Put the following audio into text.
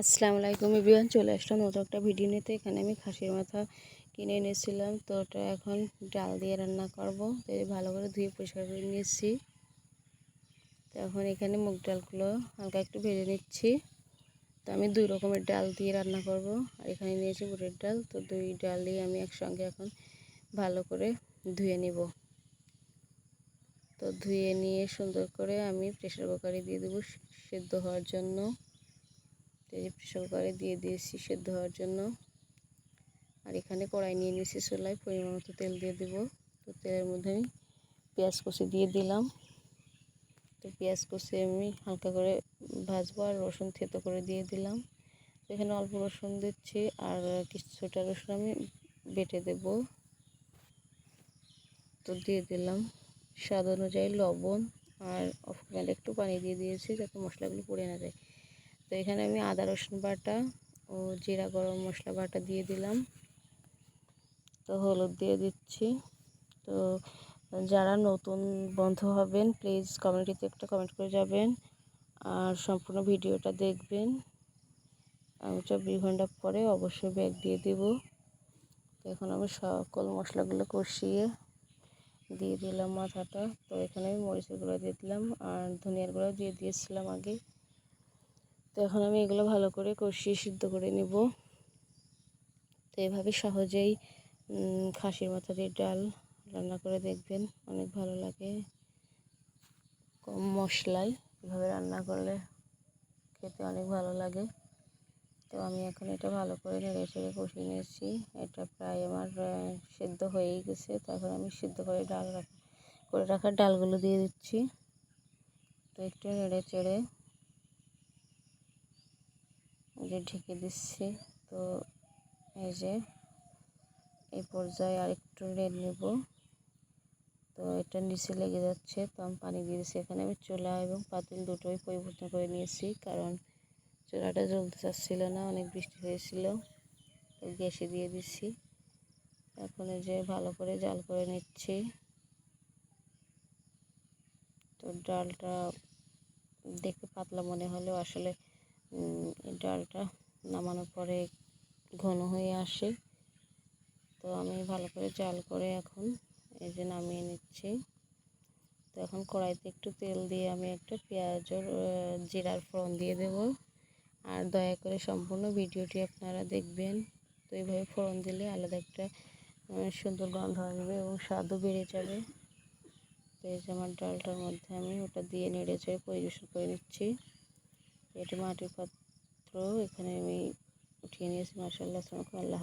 আসসালামু আলাইকুম এভরিওয়ান, চলে আসলাম নতুন একটা ভিডিও নিতে এখানে আমি খাসির মাথা কিনে এনেছিলাম তো ওটা এখন ডাল দিয়ে রান্না করব। তো ভালো করে ধুয়ে পরিষ্কার করে নিয়েছি তো এখন এখানে মুগ ডালগুলো হালকা একটু ভেজে নিচ্ছি। তো আমি দুই রকমের ডাল দিয়ে রান্না করব। আর এখানে নিয়েছি বুটের ডাল। তো দুই ডাল দিয়ে আমি একসঙ্গে এখন ভালো করে ধুয়ে নিব। তো ধুয়ে নিয়ে সুন্দর করে আমি প্রেশার কুকারে দিয়ে দেবো সেদ্ধ হওয়ার জন্য। এই প্রেশার কুকারে দিয়ে দিয়েছি সেদ্ধ হওয়ার জন্য। আর এখানে কড়াই নিয়ে নিয়েছি চুলায়, পরিমাণ মতো তেল দিয়ে দেবো। তো তেলের মধ্যে আমি পেঁয়াজ কষি দিয়ে দিলাম। তো পেঁয়াজ কষে আমি হালকা করে ভাজবো আর রসুন থেতো করে দিয়ে দিলাম। এখানে অল্প রসুন দিচ্ছি আর কিছুটা রসুন আমি বেটে দেব। তো দিয়ে দিলাম স্বাদ অনুযায়ী লবণ আর অফ একটু পানি দিয়ে দিয়েছি যাতে মশলাগুলো পড়ে না যায়। এখানে আমি আদা রসুন বাটা ও জিরা গরম মশলা বাটা দিয়ে দিলাম। তো হলুদ দিয়ে দিচ্ছি। তো যারা নতুন বন্ধু হবেন প্লিজ কমেন্টিতে একটা কমেন্ট করে যাবেন আর সম্পূর্ণ ভিডিওটা দেখবেন। আমি চব্বিশ ঘণ্টা পরে অবশ্যই ব্যাগ দিয়ে দেব। তো এখন আমি সকল মশলাগুলো কষিয়ে দিয়ে দিলাম মাথাটা। তো এখানে আমি মরিচের গুঁড়ো দিয়ে দিলাম আর ধনিয়ার গুঁড়ো দিয়ে দিয়েছিলাম আগে। তো এখন আমি এগুলো ভালো করে কষিয়ে সিদ্ধ করে নেব। তো এভাবে সহজেই খাসির মাথা দিয়ে ডাল রান্না করে দেখবেন, অনেক ভালো লাগে। কম মশলায় এভাবে রান্না করলে খেতে অনেক ভালো লাগে। তো আমি এখন এটা ভালো করে নেড়ে চেড়ে কষিয়ে নিয়েছি। এটা প্রায় আমার সেদ্ধ হয়েই গেছে। তারপর আমি সিদ্ধ করে ডাল করে রাখার ডালগুলো দিয়ে দিচ্ছি। তো একটু নেড়ে চেড়ে যে ঢেকে দিচ্ছি। তো এই যে এই পর্যায়ে আরেকটু নেড়ে নেব। তো এটা নিচে লেগে যাচ্ছে, তো আমি পানি দিয়ে দিচ্ছি। এখানে আমি চুলা এবং পাতিল দুটোই পরিবর্তন করে নিয়েছি, কারণ চুলাটা জ্বলতে চাচ্ছিল না, অনেক বৃষ্টি হয়েছিল। তো গ্যাসে দিয়ে দিচ্ছি। এখন যে ভালো করে জাল করে নিচ্ছি। তো ডালটা দেখতে পাতলা মনে হলেও আসলে ডালটা নামানোর পরে ঘন হয়ে আসে। তো আমি ভালো করে জাল করে এখন এই যে নামিয়ে নিচ্ছি। তো এখন কড়াইতে একটু তেল দিয়ে আমি একটা পেঁয়াজের জিরার ফোড়ন দিয়ে দেব। আর দয়া করে সম্পূর্ণ ভিডিওটি আপনারা দেখবেন। তো এইভাবে ফোড়ন দিলে আলাদা একটা সুন্দর গন্ধ আসবে এবং স্বাদও বেড়ে যাবে। তো এই যে আমার ডালটার মধ্যে আমি ওটা দিয়ে নেড়ে চেড়ে পরিবেশন করে নিচ্ছি। এটা মাটির পাত্র এখানে আমি উঠিয়ে নিয়েছি মার্শাল্লাহ আল্লাহ